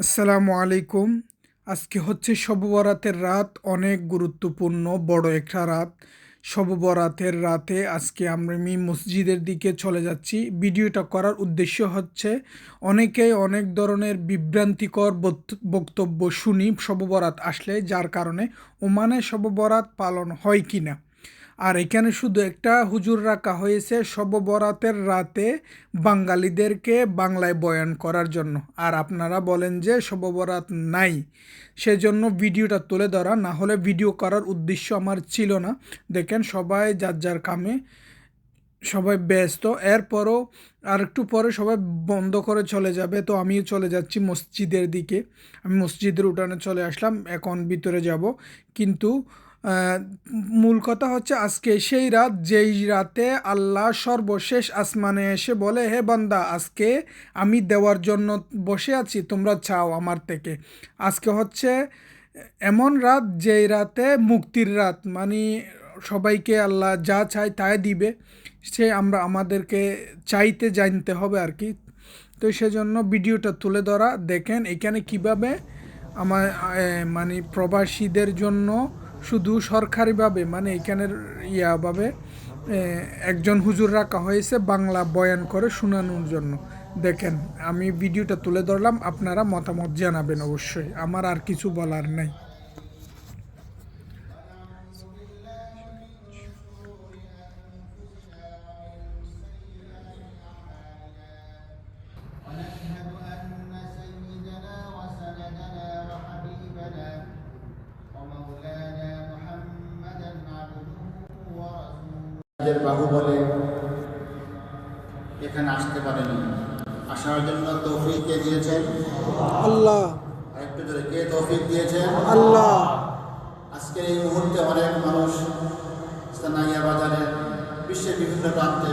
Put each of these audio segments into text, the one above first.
আসসালামু আলাইকুম। আজকে হচ্ছে শব বরাতের রাত, অনেক গুরুত্বপূর্ণ, বড় একটা রাত। শব বরাতের রাতে আজকে আমরা আমি মসজিদের দিকে চলে যাচ্ছি। ভিডিওটা করার উদ্দেশ্য হচ্ছে, অনেকেই অনেক ধরনের বিভ্রান্তিকর বক্ত- বক্তব্য শুনি শব বরাত আসলে, যার কারণে ওমানে শব বরাত পালন হয় কি না আর এখানে শুধু একটা হুজুর রাখা হয়েছে শব বরাতের রাতে বাঙালিদেরকে বাংলায় বয়ান করার জন্য। আর আপনারা বলেন যে শব বরাত নাই, সেজন্য ভিডিওটা তুলে ধরা, না হলে ভিডিও করার উদ্দেশ্য আমার ছিল না। দেখেন সবাই যার যার কামে সবাই ব্যস্ত, এরপরও আর একটু পরে সবাই বন্ধ করে চলে যাবে। তো আমিও চলে যাচ্ছি মসজিদের দিকে। আমি মসজিদের উঠানে চলে আসলাম, এখন ভিতরে যাব। কিন্তু মূল কথা হচ্ছে আজকে সেই রাত, যেই রাতে আল্লাহ সর্বশেষ আসমানে এসে বলে, হে বান্দা, আজকে আমি দেওয়ার জন্য বসে আছি, তোমরা চাও আমার থেকে। আজকে হচ্ছে এমন রাত, যেই রাতে মুক্তির রাত মানে সবাইকে আল্লাহ যা চায় তাই দিবে। সে আমরা আমাদেরকে চাইতে জানতে হবে আর কি। তো সেজন্য ভিডিওটা তুলে ধরা, দেখেন এখানে কীভাবে আমার মানে প্রবাসীদের জন্য শুধু সরকারিভাবে মানে এখানের ইয়াভাবে একজন হুজুর রাখা হয়েছে, বাংলা বয়ান করে শোনানোর জন্য। দেখেন, আমি ভিডিওটা তুলে ধরলাম, আপনারা মতামত জানাবেন অবশ্যই। আমার আর কিছু বলার নেই। নিজের বাহু বলে এখানে আসতে পারেনি। আসার জন্য তৌফিককে দিয়েছেন? আল্লাহ। আরেকটু জোরে কে তৌফিক দিয়েছেন? আল্লাহ। আজকের এই মুহূর্তে অনেক মানুষ স্থানাইয়া বাজারে বিশ্বের বিভিন্ন প্রান্তে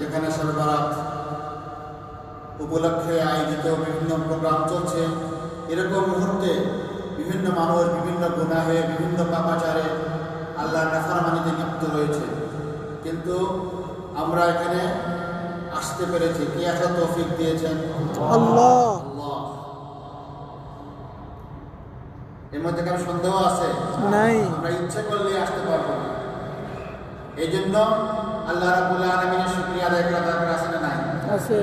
যেখানে সরবরাত উপলক্ষে আয়োজিত বিভিন্ন প্রোগ্রাম চলছে এরকম মুহূর্তে বিভিন্ন মানুষ বিভিন্ন গুনাহে বিভিন্ন পাপাচারে আল্লাহ নাফারমানিতে লিপ্ত রয়েছে। কিন্তু আমরা এখানে আসতে পেরেছি। কে আসা তৌফিক দিয়েছেন? আল্লাহ। এর মধ্যে কারও সন্দেহ আছে? নাই। আমরা ইচ্ছা করলে আসতে পারব না। এই জন্য আল্লাহ রাবুল আলমিনের শুক্রিয়া আদায় করা দরকার আছে না নাই? আছে।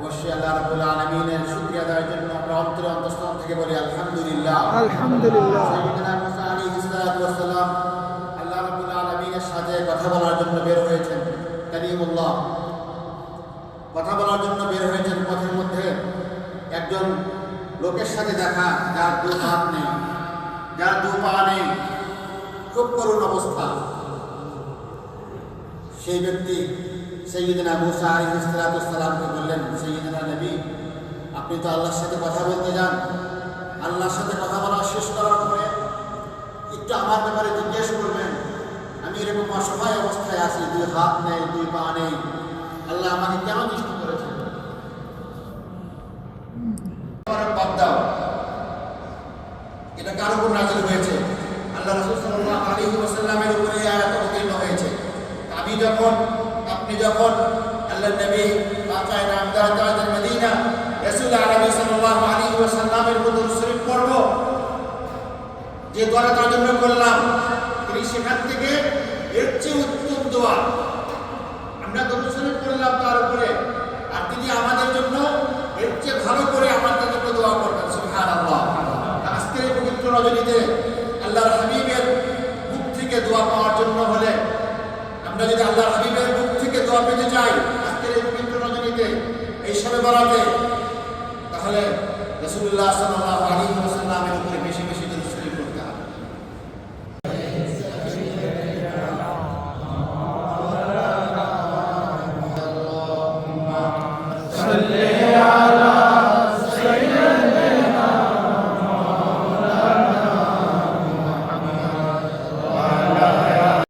অবশ্যই আল্লাহ রাবুল আলমিনের শুক্রিয়া আদায়ের জন্য আমরা অন্তরে অন্তঃস্থল থেকে বলি আলহামদুলিল্লাহ। আলহামদুলিল্লাহ। সাইয়্যিদিনা মুসা আলাইহিস সালাম কথা বলার জন্য বের হয়েছেন। কালিমুল্লাহ কথা বলার জন্য বের হয়েছেন পথের মধ্যে। একজন লোকের সাথে দেখা, যার দু হাত নেই, যার দু পা নেই, খুব করুণ অবস্থা। সেই ব্যক্তি সৈয়দিনা মুসা ওয়াস সালামকে বললেন, সৈয়দিনা নবী, আপনি তো আল্লাহর সাথে কথা বলতে যান। আল্লাহর সাথে কথা বলা শেষ করার পরে একটু আমার ব্যাপারে জিজ্ঞেস এরকম অসহায় অবস্থায় আছি, দুই হাত নেই, দুই পা নেই। আল্লাহ আমাকে কেন সৃষ্টি করেছেন? এটা কার উপর নাজিল হয়েছে? আল্লাহ রাসূল সাল্লাল্লাহু আলাইহি ওয়াসাল্লামের উপরে অবতীর্ণ হয়েছে। আমি যখন, আপনি যখন আল্লাহ নবী বাঁচায় নাম দারাজাতুল মদিনা, রাসূল আরবি সাল্লাল্লাহু আলাইহি ওয়াসাল্লামের উপর শরীফ পড়ব। যে দোয়া তার জন্য করলাম, তিনি সেখান থেকে দোয়া। আমরা দরুদ শরীফ করলাম তার উপরে। আর তিনি আমাদের জন্য এর চেয়ে ভালো করে আমাদের জন্য দোয়া করবেন, সুবহানাল্লাহ। আজকের এই পবিত্র রজনীতে আল্লাহর হাবিবের মুখ থেকে দোয়া পাওয়ার জন্য হলে আমরা যদি আল্লাহর হাবিবের মুখ থেকে দোয়া পেতে চাই, আজকের এই পবিত্র রজনীতে, এই সবে বরাতে